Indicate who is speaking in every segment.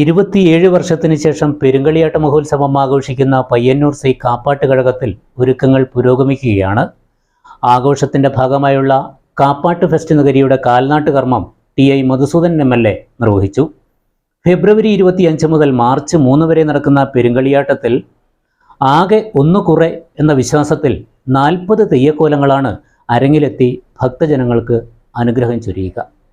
Speaker 1: ഇരുപത്തിയേഴ് വർഷത്തിന് ശേഷം പെരുങ്കളിയാട്ട മഹോത്സവം ആഘോഷിക്കുന്ന പയ്യന്നൂർ ശ്രീ കാപ്പാട്ട് കഴകത്തിൽ ഒരുക്കങ്ങൾ പുരോഗമിക്കുകയാണ്. ആഘോഷത്തിന്റെ ഭാഗമായുള്ള കാപ്പാട്ട് ഫെസ്റ്റ് നഗരിയുടെ കാൽനാട്ട് കർമ്മം T I Madhusudan M L A നിർവഹിച്ചു. ഫെബ്രുവരി ഇരുപത്തിയഞ്ച് മുതൽ മാർച്ച് മൂന്ന് വരെ നടക്കുന്ന പെരുങ്കളിയാട്ടത്തിൽ ആകെ ഒന്ന് കുറെ എന്ന വിശ്വാസത്തിൽ നാൽപ്പത് തെയ്യക്കോലങ്ങളാണ് അരങ്ങിലെത്തി ഭക്തജനങ്ങൾക്ക് അനുഗ്രഹം ചൊരിയുക.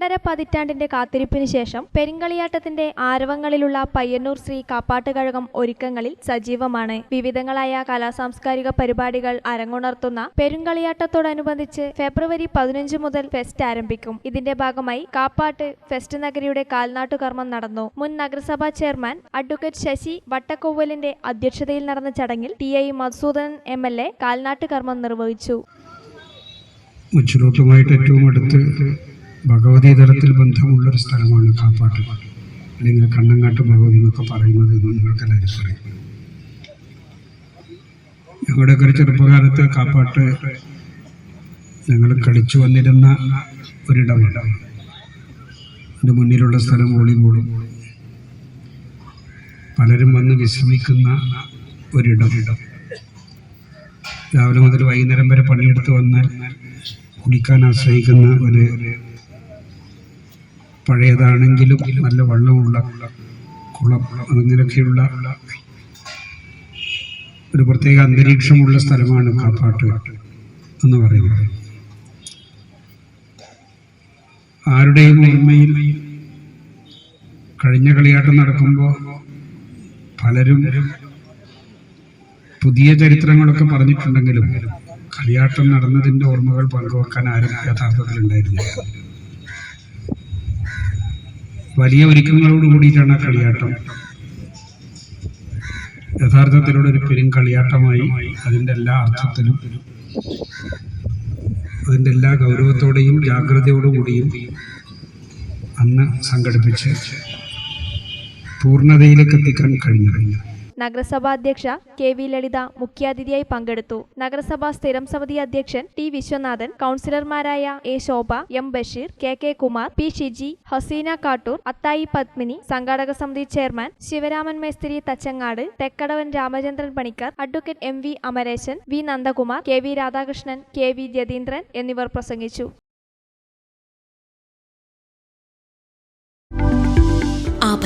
Speaker 2: രണ്ടര പതിറ്റാണ്ടിന്റെ കാത്തിരിപ്പിന് ശേഷം പെരിങ്കളിയാട്ടത്തിന്റെ ആരവങ്ങളിലുള്ള പയ്യന്നൂർ ശ്രീ കാപ്പാട്ടുകഴകം ഒരുക്കങ്ങളിൽ സജീവമാണ്. വിവിധങ്ങളായ കലാസാംസ്കാരിക പരിപാടികൾ അരങ്ങുണർത്തുന്ന പെരുങ്കളിയാട്ടത്തോടനുബന്ധിച്ച് ഫെബ്രുവരി പതിനഞ്ച് മുതൽ ഫെസ്റ്റ് ആരംഭിക്കും. ഇതിന്റെ ഭാഗമായി കാപ്പാട്ട് ഫെസ്റ്റ് നഗരിയുടെ കാൽനാട്ടുകർമ്മം നടന്നു. മുൻ നഗരസഭാ ചെയർമാൻ അഡ്വക്കേറ്റ് ശശി വട്ടക്കോവലിന്റെ അധ്യക്ഷതയിൽ നടന്ന ചടങ്ങിൽ T I Madhusudanan M L A കാൽനാട്ടുകർമ്മം നിർവഹിച്ചു.
Speaker 3: ഏറ്റവും അടുത്ത് ഭഗവതി തലത്തിൽ ബന്ധമുള്ളൊരു സ്ഥലമാണ് കാപ്പാട്ട്. അല്ലെങ്കിൽ കണ്ണങ്കാട്ട് ഭഗവതി എന്നൊക്കെ പറയുന്നത് എന്ന് നിങ്ങൾക്ക് എല്ലാവരും അറിയാം. ഞങ്ങളുടെയൊക്കെ ഒരു ചെറുപ്പകാലത്ത് കാപ്പാട്ട് ഞങ്ങൾ കളിച്ചു വന്നിരുന്ന ഒരിടമുണ്ട് അതിന്റെ മുന്നിലുള്ള സ്ഥലം വോളിബോളും. പലരും വന്ന് വിശ്രമിക്കുന്ന ഒരിടം. രാവിലെ മുതൽ വൈകുന്നേരം വരെ പണിയെടുത്ത് വന്നാൽ കുടിക്കാൻ ആശ്രയിക്കുന്ന ഒരു പഴയതാണെങ്കിലും നല്ല വെള്ളമുള്ള കുളം അങ്ങനെയൊക്കെയുള്ള ഒരു പ്രത്യേക അന്തരീക്ഷമുള്ള സ്ഥലമാണ് കാപ്പാട്ട് എന്ന് പറയുന്നത്. ആരുടെയും ഓർമ്മയിൽ കഴിഞ്ഞ കളിയാട്ടം നടക്കുമ്പോൾ പലരും പുതിയ ചരിത്രങ്ങളൊക്കെ പറഞ്ഞിട്ടുണ്ടെങ്കിലും കളിയാട്ടം നടന്നതിന്റെ ഓർമ്മകൾ പങ്കുവെക്കാൻ ആരും യഥാർത്ഥത്തിൽ ഉണ്ടായിരുന്നില്ല വലിയ ഒരുക്കങ്ങളോട് കൂടിയിട്ടാണ് കളിയാട്ടം. യഥാർത്ഥത്തിലൂടെ ഒരു പെരും കളിയാട്ടമായി അതിന്റെ എല്ലാ അർത്ഥത്തിലും അതിന്റെ എല്ലാ ഗൗരവത്തോടെയും ജാഗ്രതയോടുകൂടിയും അന്ന് സംഘടിപ്പിച്ച് പൂർണതയിലേക്ക് എത്തിക്കാൻ കഴിഞ്ഞു കഴിഞ്ഞു.
Speaker 2: നഗരസഭാ അധ്യക്ഷ കെ വി ലളിത മുഖ്യാതിഥിയായി പങ്കെടുത്തു. നഗരസഭാ സ്ഥിരം സമിതി അധ്യക്ഷൻ ടി വിശ്വനാഥൻ കൗൺസിലർമാരായ A Shobha M Basheer K K Kumar P Shiji Haseena Kattoor Athayi Padmini സംഘാടക സമിതി chairman Sivaraman മേസ്തിരി Thachangad Thekkadavan Ramachandran Panicker advocate M V Amareshan V Nandakumar K V Radhakrishnan K V Jatheendran എന്നിവർ പ്രസംഗിച്ചു.